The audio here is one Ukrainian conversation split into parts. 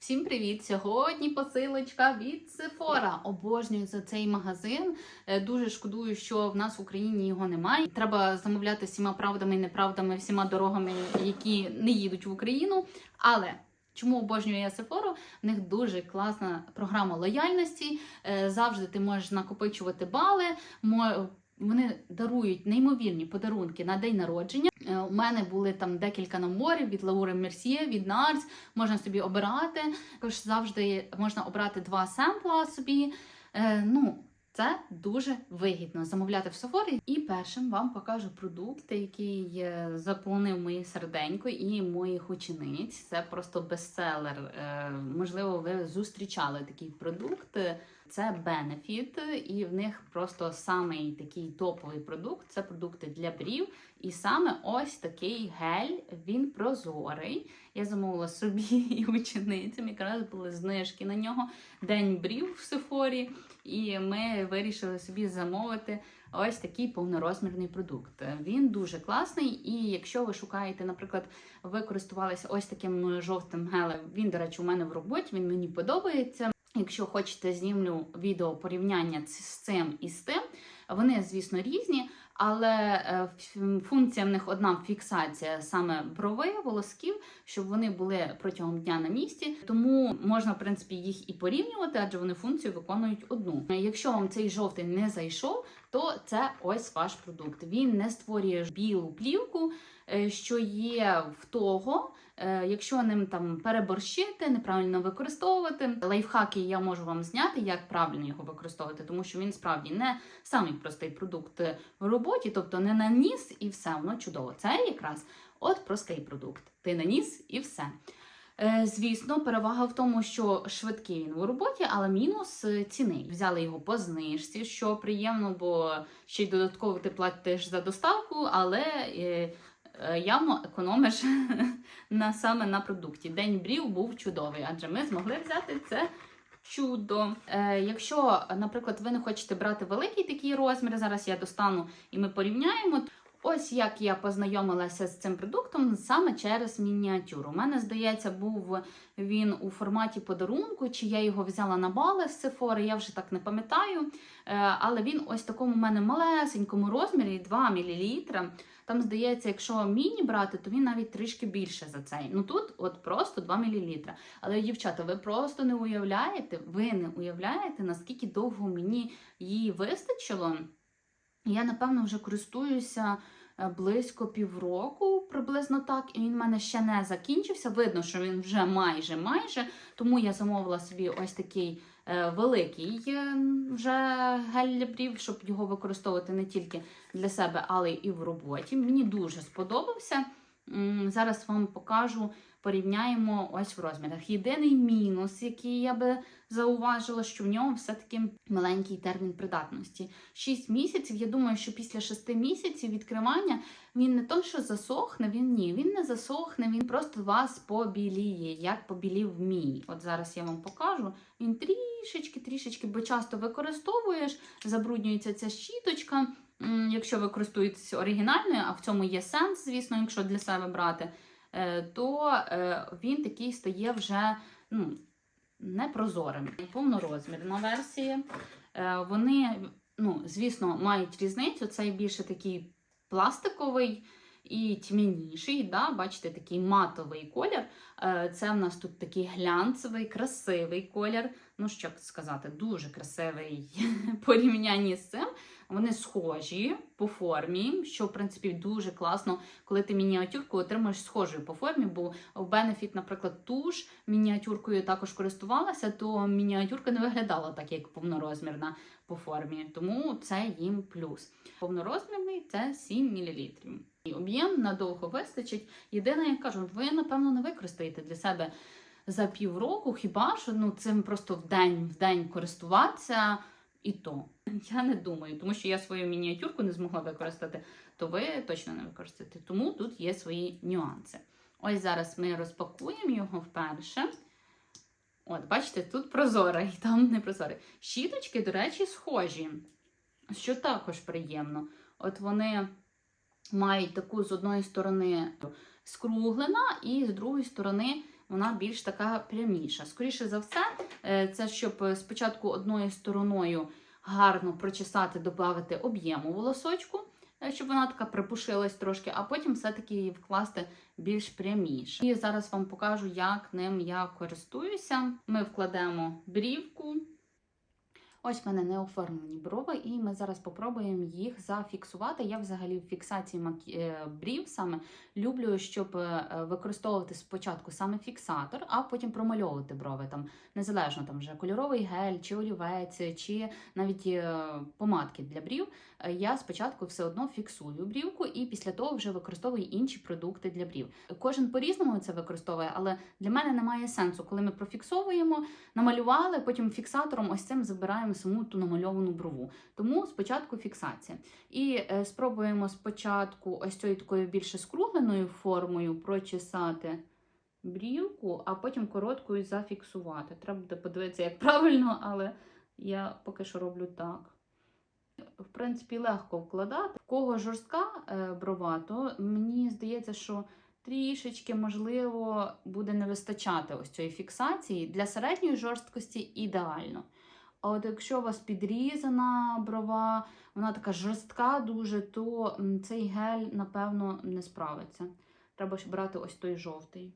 Всім привіт! Сьогодні посилочка від Sephora. Обожнюю за цей магазин. Е, Дуже шкодую, що в нас в Україні його немає. Треба замовляти всіма правдами і неправдами, всіма дорогами, які не їдуть в Україну. Але Чому обожнюю я Sephora? В них дуже класна програма лояльності. Е, Завжди ти можеш накопичувати бали. Вони дарують неймовірні подарунки на день народження. Е, У мене були там декілька наборів від Лаури Мерсьє, від Нарс. Можна собі обирати. Також завжди можна обрати два семпла собі. Е, ну, це дуже вигідно замовляти в Sephora. І першим вам покажу продукт, який заполонив моє серденько і моїх учениць. Це просто бестселер. Е, Можливо, ви зустрічали такий продукт. Це Benefit, і в них просто самий такий топовий продукт це продукти для брів. І саме ось такий гель, він прозорий. Я замовила собі і ученицям, якраз були знижки на нього. День брів в Сефорі. І ми вирішили собі замовити ось такий повнорозмірний продукт. Він дуже класний, і якщо ви шукаєте, наприклад, ви користувалися ось таким жовтим гелем. Він, до речі, у мене в роботі, він мені подобається. Якщо хочете, знімлю відео порівняння з цим і з тим. Вони, звісно, різні, але е, функція в них одна фіксація саме брови, волосків, щоб вони були протягом дня на місці. Тому можна, в принципі, їх і порівнювати, адже вони функцію виконують одну. Якщо вам цей жовтий не зайшов, то це ось ваш продукт. Він не створює білу плівку, е, що є в того. Е, Якщо ним там переборщити, неправильно використовувати, лайфхаки я можу вам зняти, як правильно його використовувати, тому що він справді не самий простий продукт в роботі, тобто не наніс і все, воно чудово. Це якраз от простий продукт. Ти наніс і все. Е, Звісно, перевага в тому, що швидкий він у роботі, але мінус е, ціни. Взяли його по знижці, що приємно, бо ще й додатково ти платиш за доставку, але явно економиш на саме на продукті. День брів був чудовий, адже ми змогли взяти це. Чудо. Е, якщо, наприклад, ви не хочете брати великий такий розмір, зараз я достану і ми порівняємо. Ось як я познайомилася з цим продуктом саме через мініатюру. У мене, здається, був він у форматі подарунку, чи я його взяла на бали з Sephora, я вже так не пам'ятаю. Е, Але він ось в такому у мене малесенькому розмірі 2 мл. Там, здається, якщо міні брати, то він навіть трішки більше за цей. Ну тут от просто 2 мл. Але, дівчата, ви просто не уявляєте, ви не уявляєте, наскільки довго мені її вистачило. Я, напевно, вже користуюся е, близько півроку, приблизно так, і він в мене ще не закінчився. Видно, що він вже майже майже. Тому я замовила собі ось такий е, великий е, вже гель для брів, щоб його використовувати не тільки для себе, але і в роботі. Мені дуже сподобався. Зараз вам покажу, порівняємо ось в розмірах. Єдиний мінус, який я би зауважила, що в ньому все-таки маленький термін придатності. 6 місяців. Я думаю, що після 6 місяців відкривання він не то, що засохне, він ні, він не засохне, він просто вас побіліє, як побілів мій. От зараз я вам покажу. Він трішечки, трішечки, бо часто використовуєш, забруднюється ця щіточка. Якщо ви користуєтесь оригінальною, а в цьому є сенс, звісно, якщо для себе брати, е, то е, він такий стає вже ну, непрозорим. Повнорозмірна версія. Е, Вони, ну, звісно, мають різницю. Цей більше такий пластиковий і тьмяніший. Да? Бачите, такий матовий колір. Е, Це в нас тут такий глянцевий, красивий колір. Ну, що сказати, дуже красивий порівнянні з цим. Вони схожі по формі, що в принципі дуже класно, коли ти мініатюрку отримуєш схожою по формі. Бо в Benefit, наприклад, туш мініатюркою також користувалася, то мініатюрка не виглядала так, як повнорозмірна по формі. Тому це їм плюс. Повнорозмірний це 7 мл. Об'єм надовго вистачить. Єдине, я кажу, ви напевно не використаєте для себе за півроку, хіба що ну цим просто в день в день користуватися. І то я не думаю, тому що я свою мініатюрку не змогла використати, то ви точно не використаєте. Тому тут є свої нюанси. Ось зараз ми розпакуємо його вперше. От, бачите, тут прозорий, там не прозорий. Щіточки, до речі, схожі, що також приємно. От вони мають таку з одної сторони скруглена, і з другої сторони вона більш така пряміша. Скоріше за все, е, це щоб спочатку одною стороною гарно прочесати, додати об'єму волосочку, е, щоб вона така припушилась трошки, а потім все-таки її вкласти більш пряміше. І зараз вам покажу, як ним я користуюся. Ми вкладемо брівку. Ось в мене не оформлені брови, і ми зараз попробуємо їх зафіксувати. Я взагалі в фіксації макі... е, брів саме люблю, щоб е, використовувати спочатку саме фіксатор, а потім промальовувати брови. Там незалежно там вже кольоровий гель, чи олівець, чи навіть е, помадки для брів. Я спочатку все одно фіксую брівку, і після того вже використовую інші продукти для брів. Кожен по-різному це використовує, але для мене немає сенсу, коли ми профіксовуємо, намалювали, потім фіксатором ось цим забираємо саму ту намальовану брову. Тому спочатку фіксація. І е, спробуємо спочатку ось цією такою більше скругленою формою прочесати брівку, а потім короткою зафіксувати. Треба буде подивитися, як правильно, але я поки що роблю так. В принципі, легко вкладати. В кого жорстка е, брова, то мені здається, що трішечки, можливо, буде не вистачати ось цієї фіксації. Для середньої жорсткості ідеально. А от якщо у вас підрізана брова, вона така жорстка дуже, то цей гель, напевно, не справиться. Треба ж брати ось той жовтий,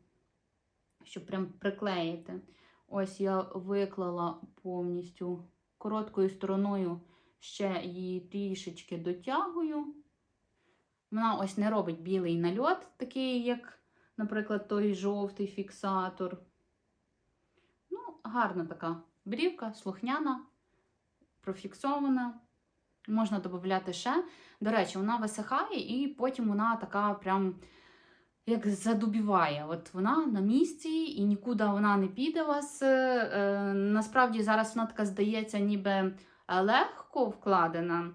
щоб прям приклеїти. Ось я виклала повністю короткою стороною, ще її трішечки дотягую. Вона ось не робить білий нальот, такий, як, наприклад, той жовтий фіксатор. Ну, гарна така брівка, слухняна, профіксована. Можна додати ще. До речі, вона висихає, і потім вона така прям як задубіває. От вона на місці і нікуди вона не піде вас. Е, е, насправді зараз вона така здається, ніби е, легко вкладена.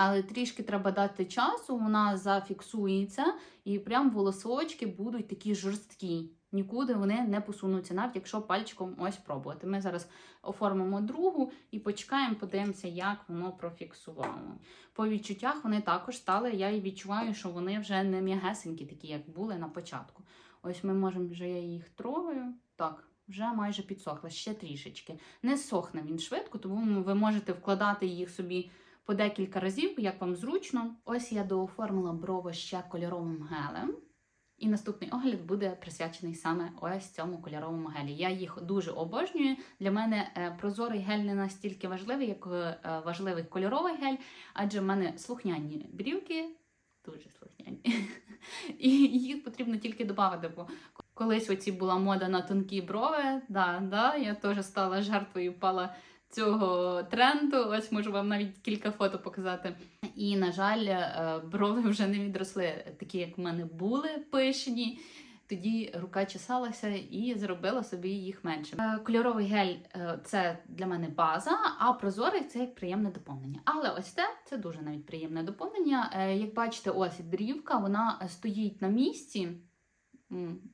Але трішки треба дати часу, вона зафіксується, і прям волосочки будуть такі жорсткі. Нікуди вони не посунуться, навіть якщо пальчиком ось пробувати. Ми зараз оформимо другу і почекаємо, подивимося, як воно профіксувало. По відчуттях вони також стали. Я і відчуваю, що вони вже не м'ягесенькі, такі, як були на початку. Ось ми можемо вже я їх трогаю. Так, вже майже підсохла, ще трішечки. Не сохне він швидко, тому ви можете вкладати їх собі по декілька разів, як вам зручно. Ось я дооформила брови ще кольоровим гелем. І наступний огляд буде присвячений саме ось цьому кольоровому гелі. Я їх дуже обожнюю. Для мене е, прозорий гель не настільки важливий, як е, важливий кольоровий гель, адже в мене слухняні брівки, дуже слухняні. І їх потрібно тільки додати, бо колись оці була мода на тонкі брови. Да, да, я теж стала жертвою впала цього тренду. Ось можу вам навіть кілька фото показати. І, на жаль, е, брови вже не відросли, такі, як в мене були пишні. Тоді рука чесалася і зробила собі їх менше. Е, Кольоровий гель е, це для мене база, а прозорий це як приємне доповнення. Але ось це це дуже навіть приємне доповнення. Як бачите, ось дрівка, вона стоїть на місці.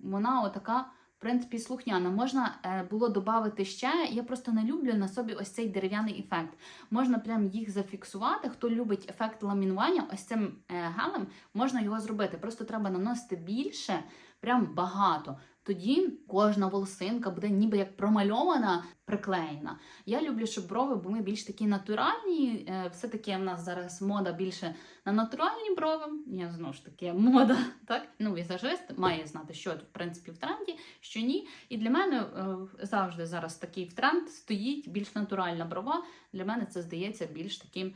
Вона отака принципі, слухняна. Можна е, було додати ще. Я просто не люблю на собі ось цей дерев'яний ефект. Можна прям їх зафіксувати. Хто любить ефект ламінування, ось цим е, гелем можна його зробити. Просто треба наносити більше, прям багато. Тоді кожна волосинка буде ніби як промальована, приклеєна. Я люблю, щоб брови були більш такі натуральні. Е, Все-таки в нас зараз мода більше на натуральні брови. Я знову ж таки мода, так? Ну, візажист має знати, що в принципі в тренді, що ні. І для мене е, завжди зараз такий тренд стоїть більш натуральна брова. Для мене це здається більш таким.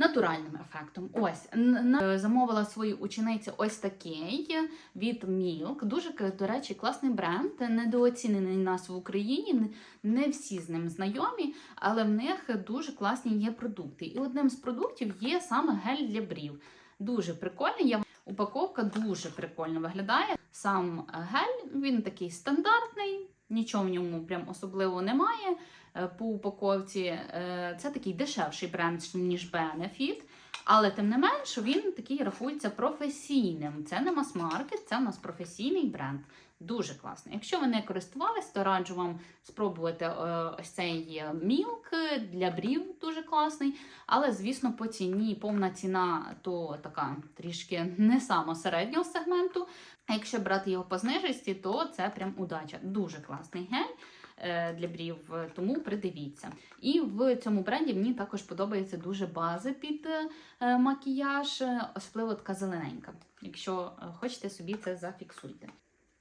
Натуральним ефектом. Ось н- замовила свою учениці ось такий від Milk. Дуже, до речі, класний бренд, недооцінений нас в Україні. Не- всі з ним знайомі, але в них дуже класні є продукти. І одним з продуктів є саме гель для брів. Дуже прикольний. Упаковка дуже прикольно виглядає. Сам гель він такий стандартний, нічого в ньому прям особливо немає. Е, По упаковці Е, це такий дешевший бренд ніж Benefit. Але тим не менш, він такий рахується професійним. Це не мас-маркет, це у нас професійний бренд. Дуже класний. Якщо ви не користувались, то раджу вам спробувати е, ось цей мілк для брів, дуже класний. Але, звісно, по ціні повна ціна то така трішки не сама середнього сегменту. А якщо брати його по знижості, то це прям удача. Дуже класний гель для брів, е, тому придивіться. І в цьому бренді мені також подобається дуже база під е, макіяж, е, особливо така зелененька. Якщо е, хочете собі це зафіксуйте.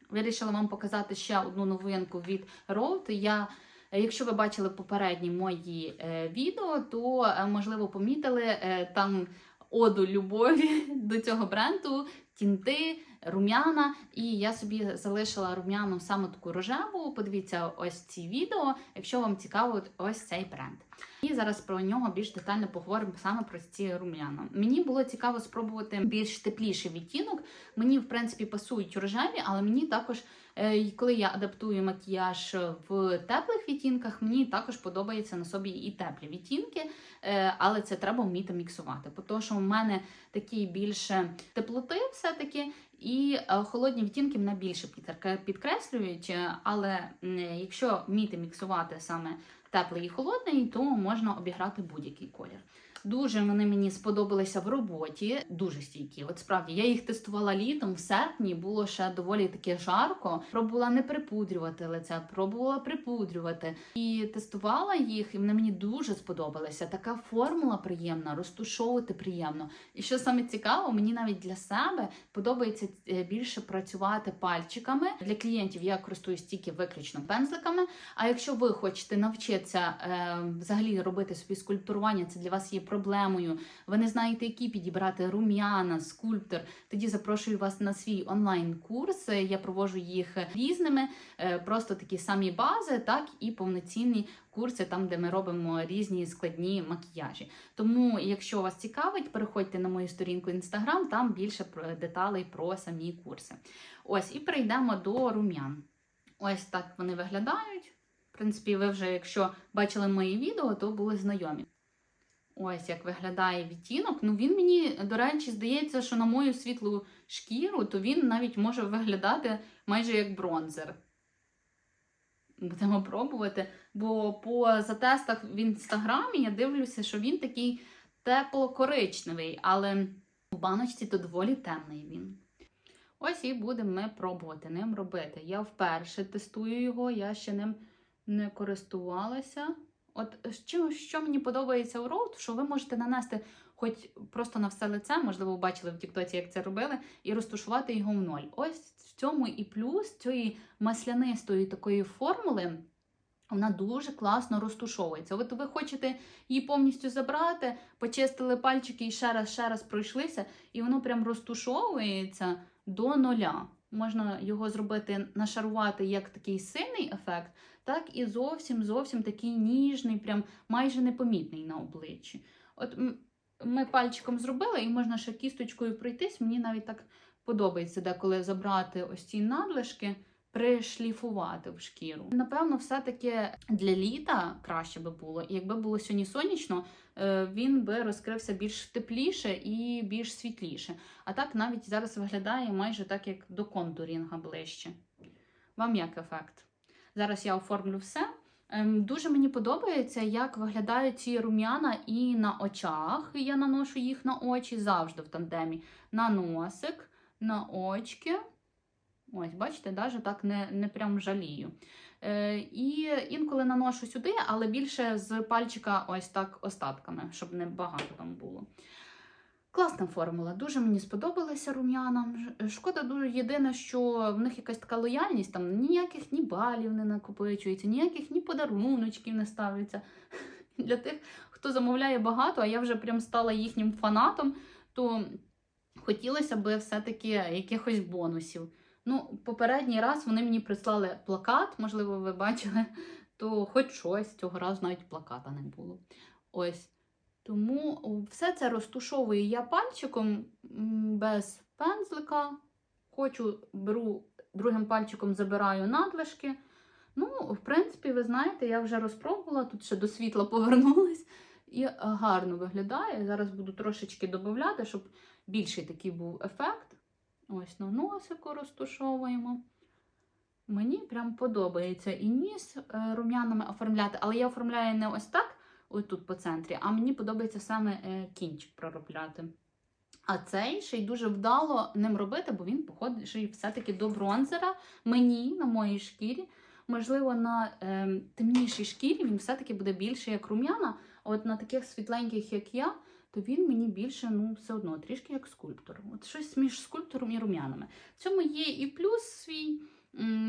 Вирішила вам показати ще одну новинку від Rode. Я е, Якщо ви бачили попередні мої е, відео, то е, можливо помітили е, там оду любові до цього бренду, тінти, рум'яна. І я собі залишила рум'яну саме таку рожеву. Подивіться ось ці відео, якщо вам цікаво ось цей бренд. І зараз про нього більш детально поговоримо саме про ці рум'яна. Мені було цікаво спробувати більш тепліший відтінок. Мені, в принципі, пасують рожеві, але мені також, е, коли я адаптую макіяж в теплих відтінках, мені також подобається на собі і теплі відтінки, е, але це треба вміти міксувати. Тому що в мене такі більше теплоти все-таки. І е, холодні відтінки мене більше підкреслюють, е, але якщо вміти міксувати саме теплий і холодний, то можна обіграти будь-який колір. Дуже вони мені сподобалися в роботі, дуже стійкі. От справді я їх тестувала літом, в серпні було ще доволі таке жарко. Пробувала не припудрювати лице, пробувала припудрювати і тестувала їх, і вони мені дуже сподобалися. Така формула приємна, розтушовувати приємно. І що саме цікаво, мені навіть для себе подобається е, більше працювати пальчиками. Для клієнтів я користуюсь тільки виключно пензликами. А якщо ви хочете навчитися е, взагалі робити собі скульптурування, це для вас є проблемою. Ви не знаєте, які підібрати рум'яна, скульптор. Тоді запрошую вас на свій онлайн-курс. Я проводжу їх різними, е, просто такі самі бази, так і повноцінні курси, там де ми робимо різні складні макіяжі. Тому, якщо вас цікавить, переходьте на мою сторінку Instagram, там більше деталей про самі курси. Ось і перейдемо до рум'ян. Ось так вони виглядають. В принципі, ви вже, якщо бачили мої відео, то були знайомі. Ось як виглядає відтінок. Ну він мені, до речі, здається, що на мою світлу шкіру, то він навіть може виглядати майже як бронзер. Будемо пробувати. Бо по затестах в інстаграмі я дивлюся, що він такий тепло-коричневий, але в баночці то доволі темний він. Ось і будемо ми пробувати ним робити. Я вперше тестую його, я ще ним не користувалася. От що, що мені подобається у роут, що ви можете нанести хоч просто на все лице, можливо, ви бачили в Тіктоці, як це робили, і розташувати його в ноль. Ось в цьому і плюс цієї маслянистої такої формули. Вона дуже класно розтушовується. От ви хочете її повністю забрати, почистили пальчики і ще раз, ще раз пройшлися, і воно прям розтушовується до нуля. Можна його зробити, нашарувати як такий сильний ефект, так і зовсім зовсім такий ніжний, прям майже непомітний на обличчі. От ми пальчиком зробили, і можна ще кісточкою пройтись. Мені навіть так подобається деколи забрати ось ці надлишки, пришліфувати в шкіру. Напевно, все-таки для літа краще би було. Якби було сьогодні сонячно, він би розкрився більш тепліше і більш світліше. А так навіть зараз виглядає майже так, як до контурінга ближче. Вам як ефект? Зараз я оформлю все. Ем, Дуже мені подобається, як виглядають ці рум'яна і на очах. Я наношу їх на очі завжди в тандемі. На носик, на очки. Ось, бачите, навіть так не, не прям жалію. Е, і інколи наношу сюди, але більше з пальчика ось так остатками, щоб не багато там було. Класна формула, дуже мені сподобалися рум'яна. Шкода дуже єдине, що в них якась така лояльність, там ніяких ні балів не накопичується, ніяких ні подаруночків не ставляться. Для тих, хто замовляє багато, а я вже прям стала їхнім фанатом, то хотілося б все-таки якихось бонусів. Ну, попередній раз вони мені прислали плакат, можливо, ви бачили, то хоч щось цього разу навіть плаката не було. Ось. Тому все це розтушовую я пальчиком без пензлика. Хочу, беру другим пальчиком забираю надлишки. Ну, в принципі, ви знаєте, я вже розпробувала, тут ще до світла повернулась. і гарно виглядає. Зараз буду трошечки додати, щоб більший такий був ефект. Ось на носику розтушовуємо. Мені прям подобається і ніс е, рум'янами оформляти, але я оформляю не ось так, ось тут по центрі, а мені подобається саме е, кінчик проробляти. А цей ще й дуже вдало ним робити, бо він походить ще й все-таки до бронзера. Мені на моїй шкірі. Можливо, на е, темнішій шкірі він все-таки буде більше як рум'яна, от на таких світленьких, як я, то він мені більше, ну, все одно, трішки як скульптор. От щось між скульптором і рум'янами. В цьому є і плюс свій.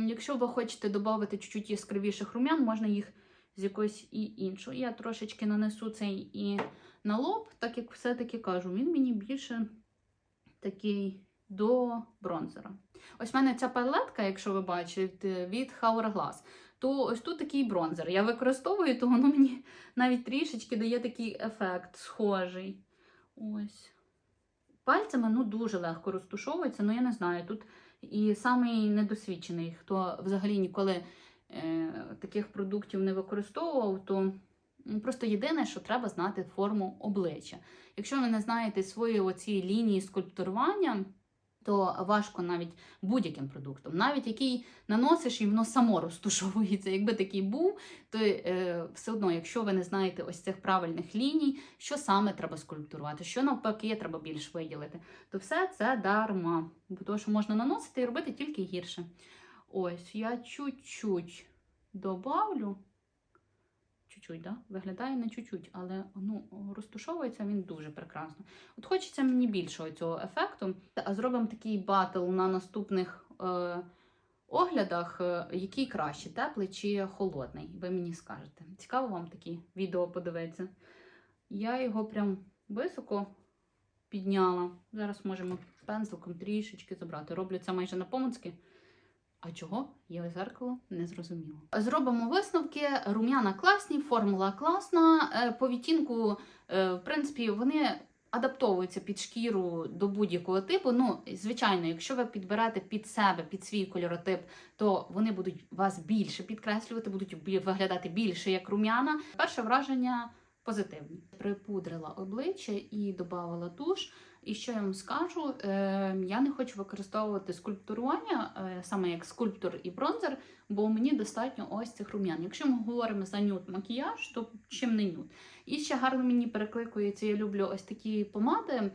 Якщо ви хочете додати чуть-чуть яскравіших рум'ян, можна їх з якоїсь і іншого. Я трошечки нанесу цей і на лоб, так як все-таки кажу, він мені більше такий до бронзера. Ось в мене ця палетка, якщо ви бачите, від Hourglass, то ось тут такий бронзер. Я використовую, то воно мені навіть трішечки дає такий ефект схожий. Ось. Пальцями ну, дуже легко розтушовується, ну я не знаю. Тут і самий недосвідчений, хто взагалі ніколи е, таких продуктів не використовував, то просто єдине, що треба знати форму обличчя. Якщо ви не знаєте свої оці лінії скульптурування, то важко навіть будь-яким продуктом, навіть який наносиш і воно само розтушовується. Якби такий був, то е, все одно, якщо ви не знаєте ось цих правильних ліній, що саме треба скульптурувати, що навпаки треба більш виділити, то все це дарма. Бо того, що можна наносити і робити тільки гірше. Ось, я чуть-чуть добавлю. Чуть-чуть, да? Виглядає не чуть-чуть, але ну, розтушовується він дуже прекрасно. От хочеться мені більшого цього ефекту. А зробимо такий батл на наступних е, оглядах, е, який краще, теплий чи холодний. Ви мені скажете. Цікаво вам такі відео подивитися. Я його прям високо підняла. Зараз можемо пензликом трішечки забрати. Роблю це майже на помицьки. А чого? Є зеркало не зрозуміло. Зробимо висновки. Рум'яна класні, формула класна. Е, По відтінку, е, в принципі, вони адаптовуються під шкіру до будь-якого типу. Ну, звичайно, якщо ви підберете під себе, під свій кольоротип, то вони будуть вас більше підкреслювати, будуть виглядати більше як рум'яна. Перше враження позитивні. Припудрила обличчя і додавала туш. І що я вам скажу, е, я не хочу використовувати скульптурування е, саме як скульптор і бронзер, бо мені достатньо ось цих рум'ян. Якщо ми говоримо за нюд макіяж, то чим не нюд. І ще гарно мені перекликується, я люблю ось такі помади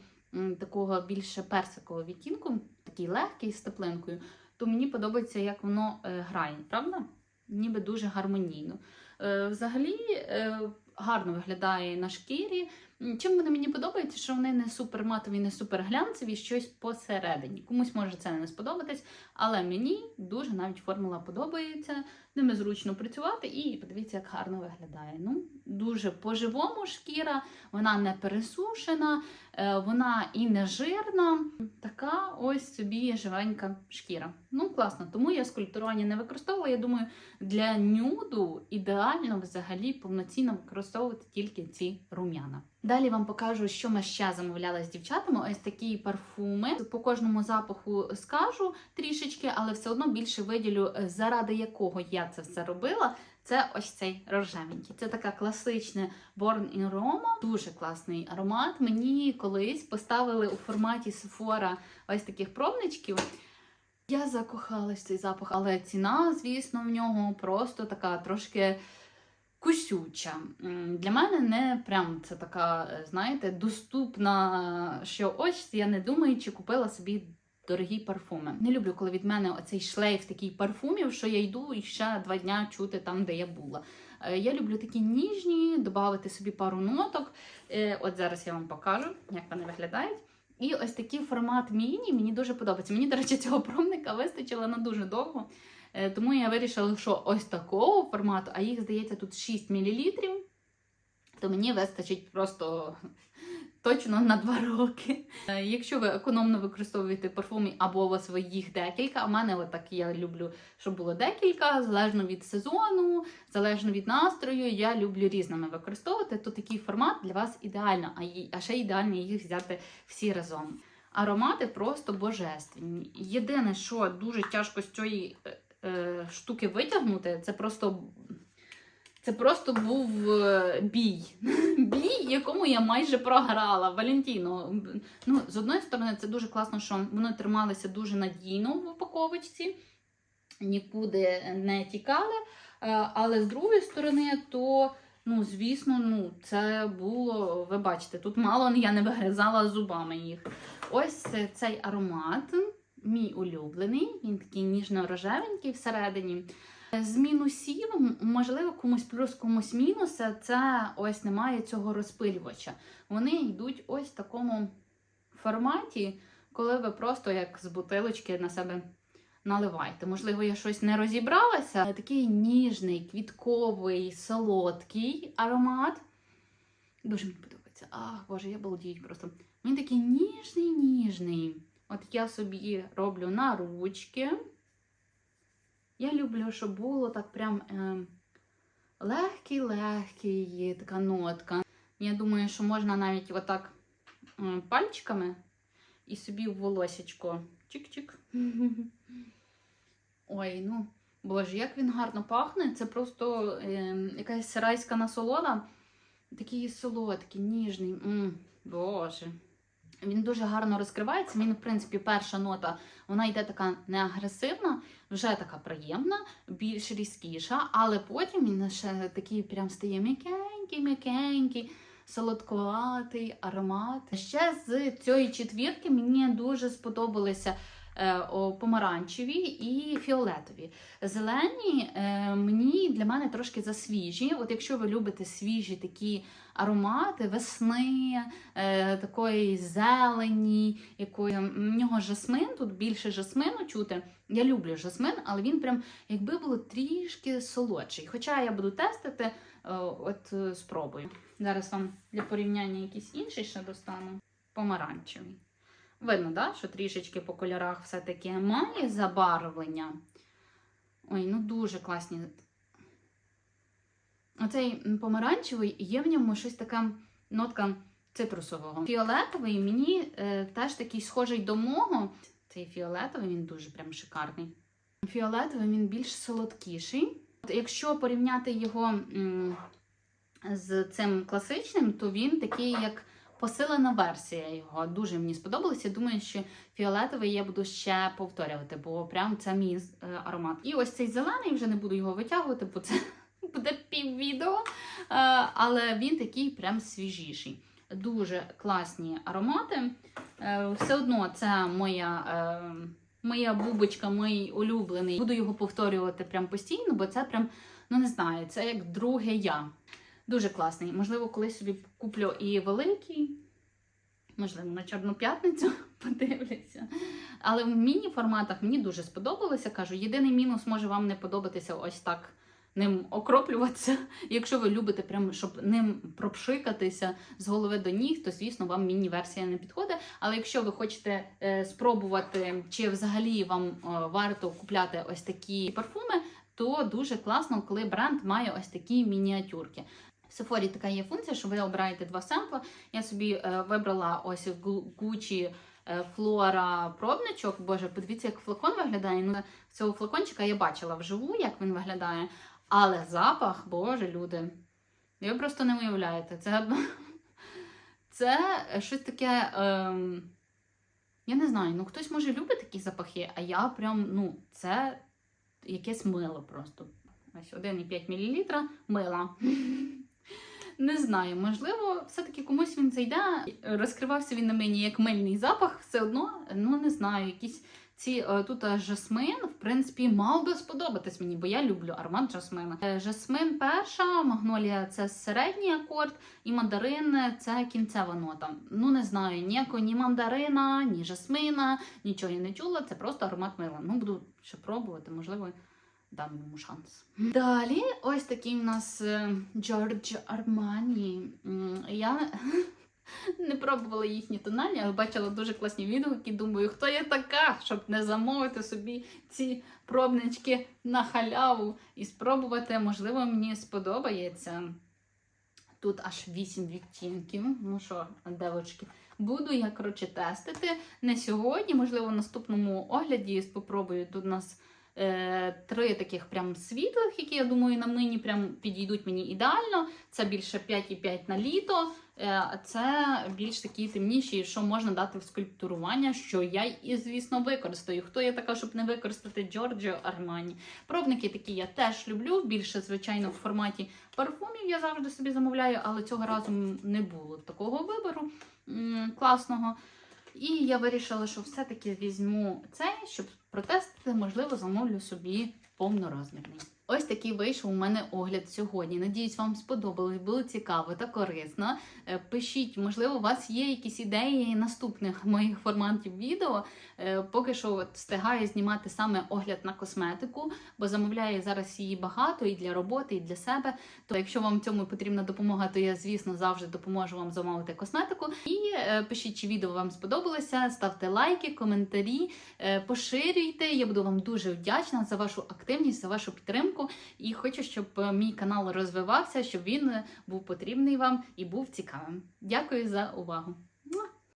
такого більше персикового відтінку, такий легкий з теплинкою, то мені подобається, як воно е, грає, правда? Ніби дуже гармонійно. Е, Взагалі гарно виглядає на шкірі. Чим вони мені подобаються, що вони не супер матові, не супер глянцеві, щось посередині. Комусь може це не сподобатись, але мені дуже навіть формула подобається. Ними зручно працювати, і подивіться, як гарно виглядає. Ну, дуже по-живому шкіра, вона не пересушена, е, вона і не жирна. Така ось собі живенька шкіра. Ну, класно. Тому я скульптурування не використовую. Я думаю, для нюду ідеально взагалі повноцінно використовувати тільки ці рум'яна. Далі вам покажу, що ми ще замовляли з дівчатами. Ось такі парфуми. По кожному запаху скажу трішечки, але все одно більше виділю, е, заради якого я це все робила. Це ось цей рожевенький. Це така класична Born in Roma. Дуже класний аромат. Мені колись поставили у форматі Sephora ось таких пробничків. Я закохалась в цей запах, але ціна, звісно, в нього просто така трошки кусюча. Для мене не прям це така, е, знаєте, доступна, що ось я не думаю, чи купила собі дорогі парфуми. Не люблю, коли від мене оцей шлейф такий парфумів, що я йду і ще два дня чути там, де я була. Е, Я люблю такі ніжні, додати собі пару ноток. Е, От зараз я вам покажу, як вони виглядають. І ось такий формат міні мені дуже подобається. Мені, до речі, цього промника вистачило на дуже довго. Е, Тому я вирішила, що ось такого формату, а їх, здається, тут 6 мл, то мені вистачить просто точно на 2 роки. Е, Якщо ви економно використовуєте парфуми або у вас їх декілька, а в мене отак я люблю, щоб було декілька, залежно від сезону, залежно від настрою, я люблю різними використовувати, то такий формат для вас ідеально, а, ще ідеально їх взяти всі разом. Аромати просто божественні. Єдине, що дуже тяжко з цієї е, е, штуки витягнути, це просто Це просто був е, бій. Бій, якому я майже програла. Валентіно. Ну, з одної сторони, це дуже класно, що вони трималися дуже надійно в упаковочці, нікуди не тікали. Е, Але з другої сторони, то, ну, звісно, ну, це було, ви бачите, тут мало я не вигризала зубами їх. Ось цей аромат, мій улюблений, він такий ніжно-рожевенький всередині. З мінусів, можливо, комусь плюс, комусь мінус, це ось немає цього розпилювача. Вони йдуть ось в такому форматі, коли ви просто як з бутилочки на себе наливаєте. Можливо, я щось не розібралася. Такий ніжний, квітковий, солодкий аромат. Дуже мені подобається. Ах, Боже, я балдію просто. Він такий ніжний, ніжний. От я собі роблю на ручки. Я люблю, щоб було так прям легкий-легкий така нотка. Я думаю, що можна навіть отак е, пальчиками і собі в волосечко. Чик-чик. Ой, ну, боже, як він гарно пахне. Це просто е, якась райська насолода. Такий солодкий, ніжний. м боже. Він дуже гарно розкривається. Він, в принципі, перша нота, вона йде така не агресивна, вже така приємна, більш різкіша, але потім він ще такий прям стає м'якенький, м'якенький, солодкуватий аромат. Ще з цієї четвірки мені дуже сподобалися помаранчеві і фіолетові. Зелені е, мені для мене трошки засвіжі. От якщо ви любите свіжі такі аромати весни, е, такої зелені, якої в нього жасмин, тут більше жасмину чути. Я люблю жасмин, але він прям якби було трішки солодший. Хоча я буду тестити, е, от е, спробую. Зараз вам для порівняння якийсь інший ще достану. Помаранчевий. Видно, да, що трішечки по кольорах все-таки має забарвлення. Ой, ну дуже класні. Оцей помаранчевий є в ньому щось така нотка цитрусового. Фіолетовий мені е, теж такий схожий до мого. Цей фіолетовий він дуже прям шикарний. Фіолетовий він більш солодкіший. От Якщо порівняти його м, з цим класичним, то він такий як посилена версія його. Дуже мені сподобалося. Думаю, що фіолетовий я буду ще повторювати, бо прям це мій е, аромат. І ось цей зелений, вже не буду його витягувати, бо це буде піввідео. Е, але він такий прям свіжіший. Дуже класні аромати. Е, Все одно це моя. Моя бубочка, мій улюблений. Буду його повторювати прям постійно, бо це прям, ну не знаю, це як друге я. Дуже класний. Можливо, колись собі куплю і великий. Можливо, на Чорну п'ятницю подивлюся. Але в міні-форматах мені дуже сподобалося. Кажу, єдиний мінус може вам не подобатися ось так ним окроплюватися. Якщо ви любите, прям, щоб ним пропшикатися з голови до ніг, то звісно вам міні-версія не підходить. Але якщо ви хочете е, спробувати, чи взагалі вам е, варто купляти ось такі парфуми, то дуже класно, коли бренд має ось такі мініатюрки. Sephora така є функція, що ви обираєте два семпли. Я собі е, вибрала ось Gucci е, Flora пробничок. Боже, подивіться, як флакон виглядає. Ну, цього флакончика я бачила вживу, як він виглядає. Але запах, боже, люди. Ви просто не уявляєте. Це, це щось таке. Ем, я не знаю, ну хтось може любить такі запахи, а я прям, ну, це якесь мило просто. Ось 1,5 мл мила. Не знаю, можливо, все-таки комусь він зайде. Розкривався він на мені як мильний запах, все одно, ну не знаю, якісь ці е, тут е, жасмин, в принципі, мав би сподобатись мені, бо я люблю аромат жасмина. Е, Жасмин перша, магнолія це середній акорд, і мандарин це кінцева нота. Ну не знаю, ніякого ні мандарина, ні жасмина, нічого я не чула. Це просто аромат мила. Ну буду ще пробувати, можливо. Дам йому шанс. Далі, ось такий у нас Джордж Армані. Я не пробувала їхні тональні, але бачила дуже класні відгуки. Думаю, хто я така, щоб не замовити собі ці пробнички на халяву і спробувати, можливо, мені сподобається. Тут аж 8 відтінків. Ну що, девочки, буду я, коротше, тестити. Не сьогодні, можливо, в наступному огляді спробую. Тут у нас е, три таких прям світлих, які я думаю на мені прям підійдуть мені ідеально. Це більше 5,5 на літо. Е, а це більш такі темніші, що можна дати в скульптурування, що я і, звісно, використаю. Хто я така, щоб не використати Giorgio Armani? Пробники такі я теж люблю. Більше, звичайно, в форматі парфумів я завжди собі замовляю, але цього разу не було такого вибору класного. І я вирішила, що все-таки візьму цей, щоб протестити, можливо, замовлю собі повнорозмірний. Ось такий вийшов у мене огляд сьогодні. Надіюсь, вам сподобалось, було цікаво та корисно. Е, Пишіть, можливо, у вас є якісь ідеї наступних моїх форматів відео. Е, Поки що встигаю знімати саме огляд на косметику, бо замовляю зараз її багато і для роботи, і для себе. То якщо вам в цьому потрібна допомога, то я, звісно, завжди допоможу вам замовити косметику. І е, пишіть, чи відео вам сподобалося, ставте лайки, коментарі, поширюйте. Я буду вам дуже вдячна за вашу активність, за вашу підтримку. І хочу, щоб е, мій канал розвивався, щоб він е, був потрібний вам і був цікавим. Дякую за увагу!